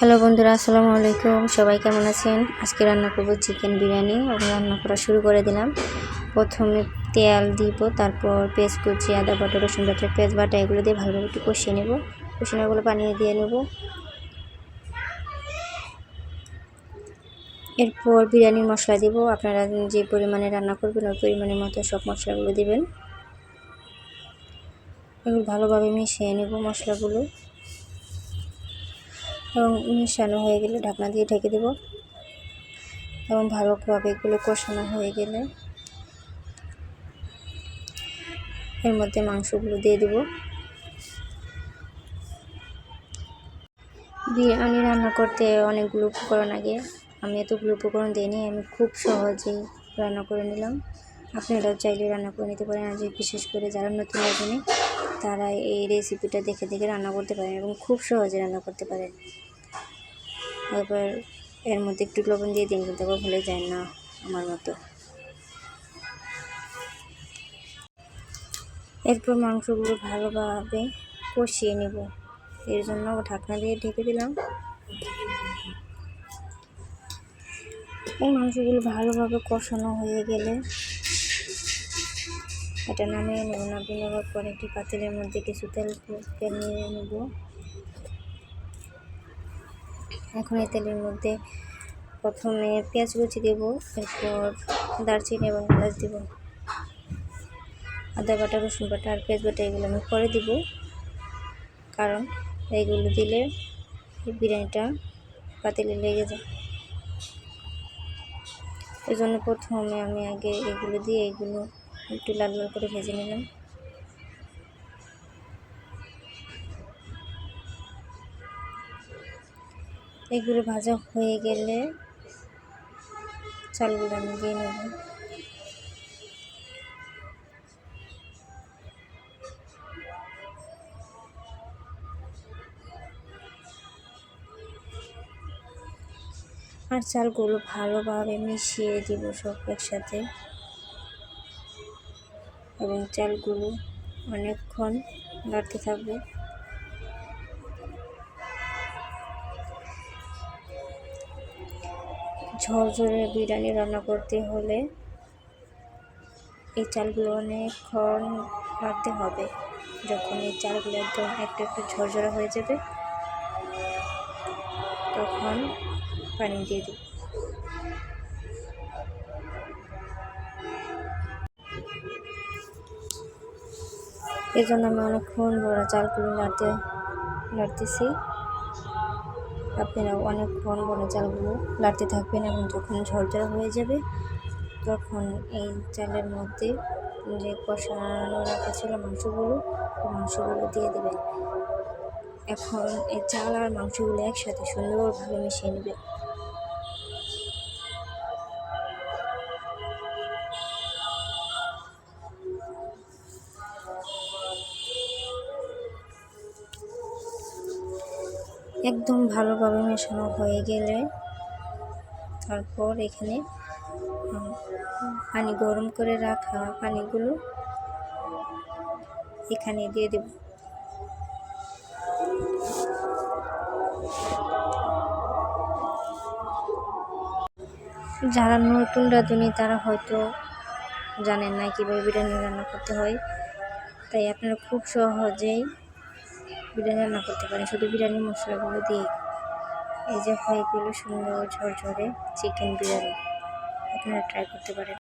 Hello বন্ধুরা, আসসালামু আলাইকুম। সবাই কেমন আছেন? আজকে রান্না করব চিকেন বিরিয়ানি রান্না করা শুরু করে দিলাম। প্রথমে তেল দিব, তারপর পেঁয়াজ কুচি আদা, বাটা, রসুন বাটা, পেঁয়াজ, বাটা, এগুলো দিয়ে ভালোভাবে একটু কষিয়ে নেব। কষিয়ে নেওয়াগুলো পানি দিয়ে নেব। এরপর বিরিয়ানির মশলা দিব। আপনারা যে পরিমাণে রান্না করবেন, ওই পরিমাণের মতো সব মশলাগুলো দেবেন। এগুলো ভালোভাবে মিশিয়ে নেব মশলাগুলো। এবং মিশানো হয়ে গেলে ঢাকনা দিয়ে ঢেকে দেব। এবং ভালোভাবে এগুলো কষানো হয়ে গেলে এর মধ্যে মাংসগুলো দিয়ে দেব। বিরিয়ানি রান্না করতে অনেকগুলো উপকরণ আগে, আমি এতগুলো উপকরণ দিইনি, আমি খুব সহজেই রান্না করে নিলাম। আপনারাও চাইলে রান্না করে নিতে পারেন। আজ বিশেষ করে যারা নতুন রাঁধুনি তারা এই রেসিপিটা দেখে দেখে রান্না করতে পারেন এবং খুব সহজে রান্না করতে পারেন। এবার এর মধ্যে একটু লবণ দিয়ে দিন, কিন্তু আবার ভুলে যায় না আমার মতো। এরপর মাংসগুলো ভালোভাবে কষিয়ে নেব। এর জন্য ঢাকনা দিয়ে ঢেকে দিলাম। এই মাংসগুলো ভালোভাবে কষানো হয়ে গেলে এটা নামিয়ে নেব। নামিয়ে নেওয়ার পর একটি পাতিলের মধ্যে কিছু তেল তেল নিয়ে নেব। এখন এই তেলের মধ্যে প্রথমে পেঁয়াজ কুচি দেব, এরপর দারচিনি এবং এলাচ দেব, আদা বাটা, রসুন বাটা আর পেঁয়াজ বাটা এগুলো আমি পরে দিব। কারণ এইগুলো দিলে বিরিয়ানিটা পাতিলে লেগে যায়। এই জন্য প্রথমে আমি আগে এগুলো দিয়ে এগুলো একটু লাল লাল করে ভেজে নিলাম। এগুলো ভাজা হয়ে গেলে চালগুলো আমি দিয়ে নেব। আর চালগুলো ভালোভাবে মিশিয়ে দিব সব একসাথে। এবং চালগুলো অনেকক্ষণ নাড়তে থাকবে। ঝরঝরে বিরিয়ানি রান্না করতে হলে এই চালগুলো অনেকক্ষণ রাখতে হবে। যখন এই চালগুলো একদম একটু একটু ঝরঝরা হয়ে যাবে, তখন পানি দিয়ে দিই এই জন্য আমি অনেকক্ষণ বড় চালগুলো নাড়তে, নাড়তেছি। আপনারা অনেকক্ষণ বড় চালগুলো লাড়তে থাকবেন এবং যখন ঝরঝরা হয়ে যাবে, তখন এই চালের মধ্যে যে কষানো রাখা ছিল মাংসগুলো মাংসগুলো দিয়ে দেবেন। এখন এই চাল আর মাংসগুলো একসাথে সুন্দরভাবে মিশিয়ে নেবে একদম ভালোভাবে মেশানো হয়ে গেলে তারপর এখানে পানি গরম করে রাখা পানিগুলো এখানে দিয়ে দেব। যারা নতুন রাঁধুনি, তারা হয়তো জানেন না কীভাবে বিরিয়ানি রান্না করতে হয়। তাই আপনারা খুব সহজেই বিরিয়ানি রান্না করতে পারেন। শুধু বিরিয়ানি মশলাগুলো দিয়ে এই যে হয়ে গেলো সুন্দর ঝরঝরে চিকেন বিরিয়ানি। আপনারা ট্রাই করতে পারেন।